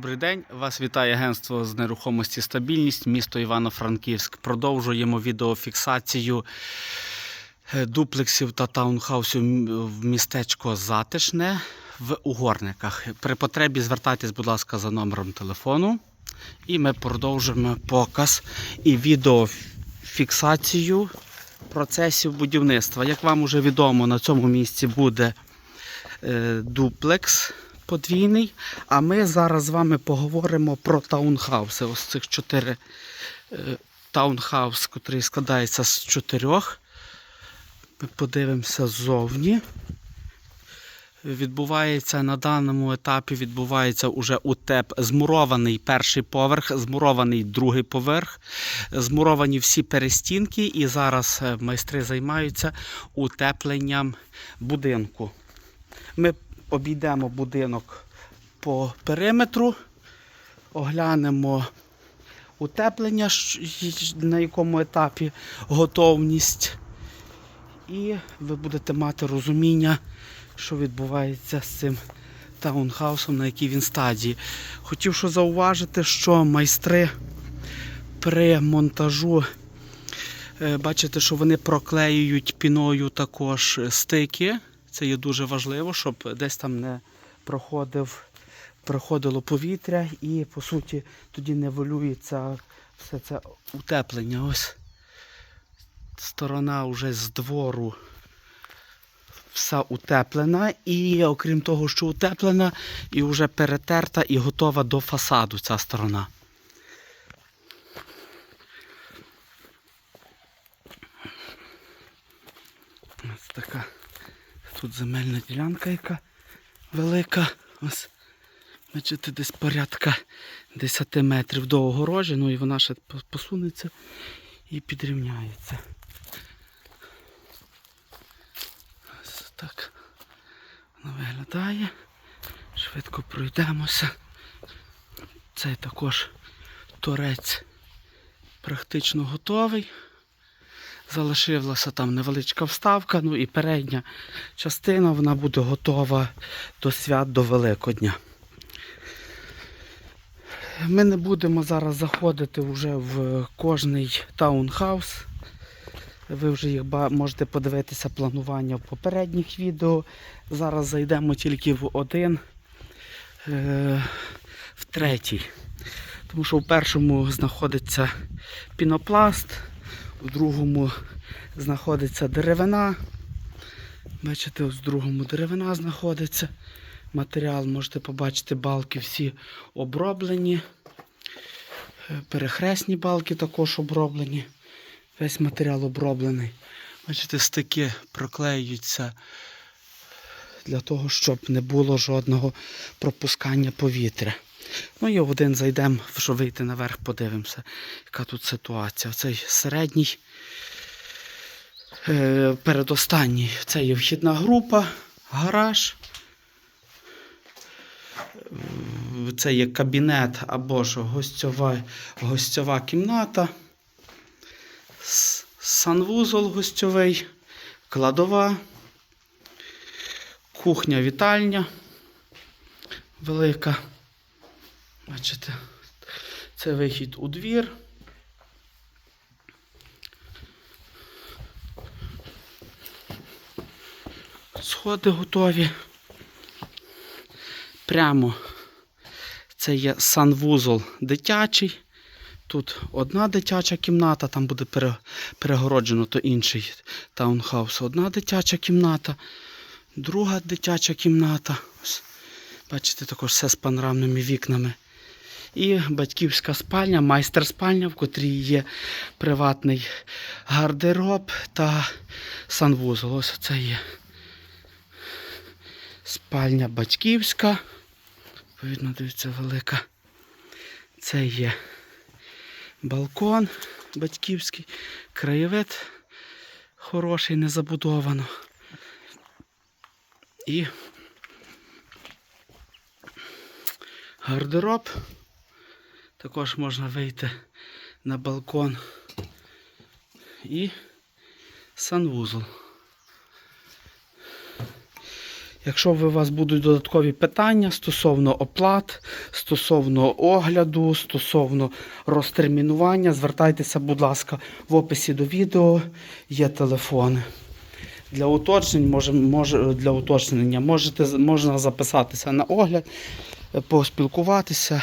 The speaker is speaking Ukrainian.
Добрий день, вас вітає агентство з нерухомості стабільність, місто Івано-Франківськ. Продовжуємо відеофіксацію е, дуплексів та таунхаусів в містечко Затишне в Угорниках. При потребі звертайтесь, будь ласка, за номером телефону. І ми продовжимо показ і відеофіксацію процесів будівництва. Як вам вже відомо, на цьому місці буде е, дуплекс подвійний. А ми зараз з вами поговоримо про таунхауси. Ось цих чотири е, таунхаус, який складається з чотирьох. Ми подивимося ззовні. Відбувається на даному етапі відбувається уже утеп змурований перший поверх, змурований другий поверх, змуровані всі перестінки, і зараз е, майстри займаються утепленням будинку. Ми обійдемо будинок по периметру, оглянемо утеплення, на якому етапі готовність. І ви будете мати розуміння, що відбувається з цим таунхаусом, на якій він стадії. Хотів що зауважити, що майстри при монтажу, е, бачите, що вони проклеюють піною також стики. Це є дуже важливо, щоб десь там не проходив, проходило повітря і, по суті, тоді не валюється все це утеплення. Ось сторона вже з двору вся утеплена. І окрім того, що утеплена, і вже перетерта і готова до фасаду ця сторона. Ось така тут земельна ділянка, яка велика. Ось, бачите, десь порядка 10 метрів до огорожі, ну і вона ще посунеться і підрівняється. Ось так вона виглядає. Швидко пройдемося. Цей також торець практично готовий. Залишилася там невеличка вставка, ну і передня частина вона буде готова до свят до Великодня. Ми не будемо зараз заходити вже в кожний таунхаус. Ви вже їх можете подивитися планування в попередніх відео. Зараз зайдемо тільки в один, е, в третій. Тому що в першому знаходиться пінопласт, в другому знаходиться деревина. Бачите, ось в другому деревина знаходиться. Матеріал можете побачити, балки всі оброблені. Е, Перехресні балки також оброблені. Весь матеріал оброблений. Бачите, стики проклеюються для того, щоб не було жодного пропускання повітря. Ну і один зайдемо, щоб вийти наверх, подивимося, яка тут ситуація. Цей середній, е, передостанній, це є вхідна група, гараж. Це є кабінет або ж гостьова, гостьова кімната, санвузол гостьовий, кладова, кухня, вітальня велика. Бачите, це вихід у двір. Сходи готові. Прямо це є санвузол дитячий. Тут одна дитяча кімната, там буде перегороджено то інший таунхаус. Одна дитяча кімната, друга дитяча кімната. Ось, бачите, також все з панорамними вікнами. І батьківська спальня, майстер-спальня, в котрій є приватний гардероб та санвузол. Ось це є спальня батьківська. Відповідно, дивіться, велика. Це є балкон батьківський, краєвид хороший, не забудовано. І гардероб. Також можна вийти на балкон і санвузол. Якщо у вас будуть додаткові питання стосовно оплат, стосовно огляду, стосовно розтермінування, звертайтеся, будь ласка, в описі до відео є телефони. Для уточнень, може, може, для уточнення можете, можна записатися на огляд, поспілкуватися.